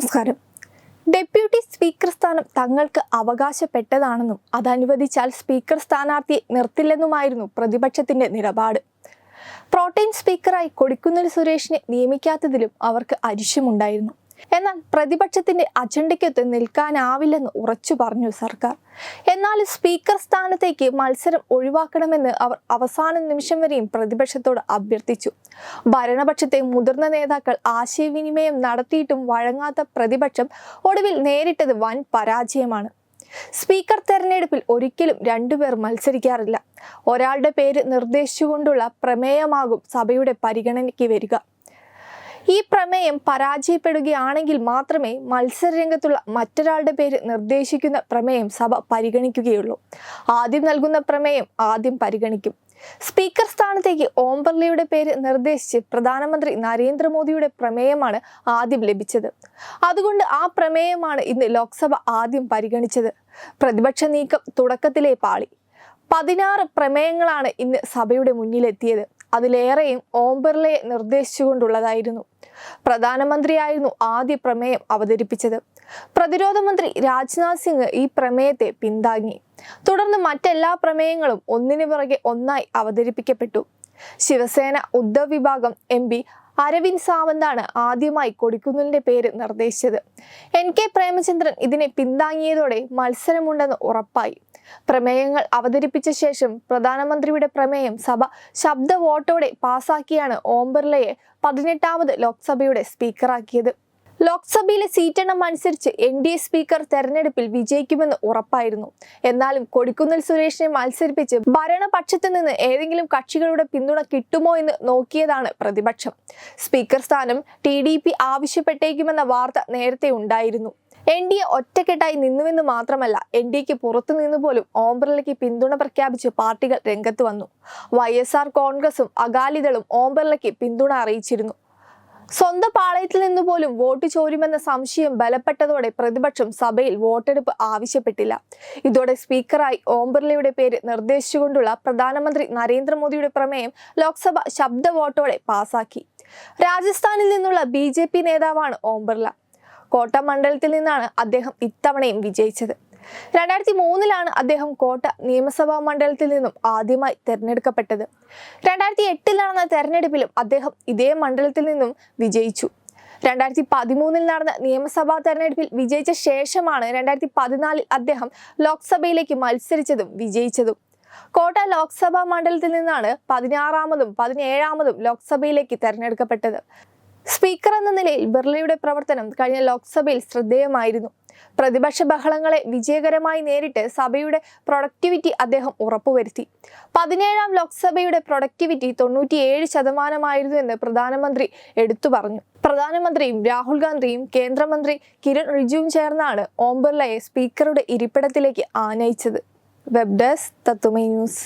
നമസ്കാരം. Deputy speaker സ്ഥാനം തങ്ങൾക്ക് അവകാശപ്പെട്ടതാണെന്നും അതനുവദിച്ചാൽ സ്പീക്കർ സ്ഥാനാർത്ഥിയെ നിർത്തില്ലെന്നുമായിരുന്നു പ്രതിപക്ഷത്തിന്റെ നിലപാട്. പ്രോട്ടീൻ സ്പീക്കറായി കൊടിക്കുന്നിൽ സുരേഷിനെ നിയമിക്കാത്തതിലും അവർക്ക് അരിശമുണ്ടായിരുന്നു. എന്നാൽ പ്രതിപക്ഷത്തിന്റെ അജണ്ടയ്ക്കൊത്ത് നിൽക്കാനാവില്ലെന്ന് ഉറച്ചു പറഞ്ഞു സർക്കാർ. എന്നാൽ സ്പീക്കർ സ്ഥാനത്തേക്ക് മത്സരം ഒഴിവാക്കണമെന്ന് അവർ അവസാന നിമിഷം വരെയും പ്രതിപക്ഷത്തോട് അഭ്യർത്ഥിച്ചു. ഭരണപക്ഷത്തെ മുതിർന്ന നേതാക്കൾ ആശയവിനിമയം നടത്തിയിട്ടും വഴങ്ങാത്ത പ്രതിപക്ഷം ഒടുവിൽ നേരിട്ടത് വൻ പരാജയമാണ്. സ്പീക്കർ തെരഞ്ഞെടുപ്പിൽ ഒരിക്കലും രണ്ടുപേർ മത്സരിക്കാറില്ല. ഒരാളുടെ പേര് നിർദ്ദേശിച്ചുകൊണ്ടുള്ള പ്രമേയമാകും സഭയുടെ പരിഗണനയ്ക്ക് വരിക. ഈ പ്രമേയം പരാജയപ്പെടുകയാണെങ്കിൽ മാത്രമേ മത്സരരംഗത്തുള്ള മറ്റൊരാളുടെ പേര് നിർദ്ദേശിക്കുന്ന പ്രമേയം സഭ പരിഗണിക്കുകയുള്ളൂ. ആദ്യം നൽകുന്ന പ്രമേയം ആദ്യം പരിഗണിക്കും. സ്പീക്കർ സ്ഥാനത്തേക്ക് ഓം ബിർളയുടെ പേര് നിർദ്ദേശിച്ച് പ്രധാനമന്ത്രി നരേന്ദ്രമോദിയുടെ പ്രമേയമാണ് ആദ്യം ലഭിച്ചത്. അതുകൊണ്ട് ആ പ്രമേയമാണ് ഇന്ന് ലോക്സഭ ആദ്യം പരിഗണിച്ചത്. പ്രതിപക്ഷ നീക്കം തുടക്കത്തിലെ പാളി. പതിനാറ് പ്രമേയങ്ങളാണ് ഇന്ന് സഭയുടെ മുന്നിലെത്തിയത്. അതിലേറെയും ഓം ബിർളയെ നിർദ്ദേശിച്ചുകൊണ്ടുള്ളതായിരുന്നു. പ്രധാനമന്ത്രിയായിരുന്നു ആദ്യ പ്രമേയം അവതരിപ്പിച്ചത്. പ്രതിരോധ മന്ത്രി രാജ്നാഥ് സിംഗ് ഈ പ്രമേയത്തെ പിന്താങ്ങി. തുടർന്ന് മറ്റെല്ലാ പ്രമേയങ്ങളും ഒന്നിനു പുറകെ ഒന്നായി അവതരിപ്പിക്കപ്പെട്ടു. ശിവസേന ഉദ്ധവ് വിഭാഗം എം അരവിന്ദ് സാവന്താണ് ആദ്യമായി കൊടിക്കുന്നിലിന്റെ പേര് നിർദ്ദേശിച്ചത്. എൻ കെ പ്രേമചന്ദ്രൻ ഇതിനെ പിന്താങ്ങിയതോടെ മത്സരമുണ്ടെന്ന് ഉറപ്പായി. പ്രമേയങ്ങൾ അവതരിപ്പിച്ച ശേഷം പ്രധാനമന്ത്രിയുടെ പ്രമേയം സഭ ശബ്ദ വോട്ടോടെ പാസാക്കിയാണ് ഓം ബിർളയെ പതിനെട്ടാമത് ലോക്സഭയുടെ സ്പീക്കറാക്കിയത്. ലോക്സഭയിലെ സീറ്റെണ്ണം അനുസരിച്ച് എൻ ഡി എ സ്പീക്കർ തെരഞ്ഞെടുപ്പിൽ വിജയിക്കുമെന്ന് ഉറപ്പായിരുന്നു. എന്നാലും കൊടിക്കുന്നിൽ സുരേഷിനെ മത്സരിപ്പിച്ച് ഭരണപക്ഷത്ത് നിന്ന് ഏതെങ്കിലും കക്ഷികളുടെ പിന്തുണ കിട്ടുമോ എന്ന് നോക്കിയതാണ് പ്രതിപക്ഷം. സ്പീക്കർ സ്ഥാനം ടി ഡി പി ആവശ്യപ്പെട്ടേക്കുമെന്ന വാർത്ത നേരത്തെ ഉണ്ടായിരുന്നു. എൻ ഡി എ ഒറ്റക്കെട്ടായി നിന്നുവെന്ന് മാത്രമല്ല എൻ ഡി എക്ക് പുറത്തു നിന്ന് പോലും പിന്തുണ പ്രഖ്യാപിച്ച് പാർട്ടികൾ രംഗത്ത് വന്നു. വൈ എസ് ആർ കോൺഗ്രസും അകാലിദളും ഓം ബിർളയ്ക്ക് പിന്തുണ അറിയിച്ചിരുന്നു. സ്വന്തം പാളയത്തിൽ നിന്ന് പോലും വോട്ട് ചോരുമെന്ന സംശയം ബലപ്പെട്ടതോടെ പ്രതിപക്ഷം സഭയിൽ വോട്ടെടുപ്പ് ആവശ്യപ്പെട്ടില്ല. ഇതോടെ സ്പീക്കറായി ഓം ബിർളയുടെ പേര് നിർദ്ദേശിച്ചുകൊണ്ടുള്ള പ്രധാനമന്ത്രി നരേന്ദ്രമോദിയുടെ പ്രമേയം ലോക്സഭ ശബ്ദ വോട്ടോടെ പാസാക്കി. രാജസ്ഥാനിൽ നിന്നുള്ള ബി നേതാവാണ് ഓം ബിർള കോട്ട മണ്ഡലത്തിൽ നിന്നാണ് അദ്ദേഹം ഇത്തവണയും വിജയിച്ചത്. രണ്ടായിരത്തി മൂന്നിലാണ് അദ്ദേഹം കോട്ട നിയമസഭാ മണ്ഡലത്തിൽ നിന്നും ആദ്യമായി തെരഞ്ഞെടുക്കപ്പെട്ടത്. രണ്ടായിരത്തി എട്ടിൽ നടന്ന തെരഞ്ഞെടുപ്പിലും അദ്ദേഹം ഇതേ മണ്ഡലത്തിൽ നിന്നും വിജയിച്ചു. രണ്ടായിരത്തി പതിമൂന്നിൽ നടന്ന നിയമസഭാ തെരഞ്ഞെടുപ്പിൽ വിജയിച്ച ശേഷമാണ് രണ്ടായിരത്തി പതിനാലിൽ അദ്ദേഹം ലോക്സഭയിലേക്ക് മത്സരിച്ചതും വിജയിച്ചതും. കോട്ട ലോക്സഭാ മണ്ഡലത്തിൽ നിന്നാണ് പതിനാറാമതും പതിനേഴാമതും ലോക്സഭയിലേക്ക് തെരഞ്ഞെടുക്കപ്പെട്ടത്. സ്പീക്കർ എന്ന നിലയിൽ ബിർളയുടെ പ്രവർത്തനം കഴിഞ്ഞ ലോക്സഭയിൽ ശ്രദ്ധേയമായിരുന്നു. പ്രതിപക്ഷ ബഹളങ്ങളെ വിജയകരമായി നേരിട്ട് സഭയുടെ പ്രൊഡക്ടിവിറ്റി അദ്ദേഹം ഉറപ്പുവരുത്തി. പതിനേഴാം ലോക്സഭയുടെ പ്രൊഡക്ടിവിറ്റി തൊണ്ണൂറ്റിയേഴ് ശതമാനമായിരുന്നു എന്ന് പ്രധാനമന്ത്രി എടുത്തു പറഞ്ഞു. പ്രധാനമന്ത്രിയും രാഹുൽ ഗാന്ധിയും കേന്ദ്രമന്ത്രി കിരൺ റിജുവും ചേർന്നാണ് ഓം ബിർളയെ സ്പീക്കറുടെ ഇരിപ്പിടത്തിലേക്ക് ആനയിച്ചത്. വെബ് ഡെസ്ക് തത്തുമൈ news.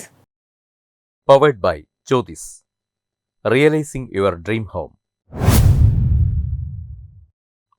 Powered by Jyothis. Realising your dream home.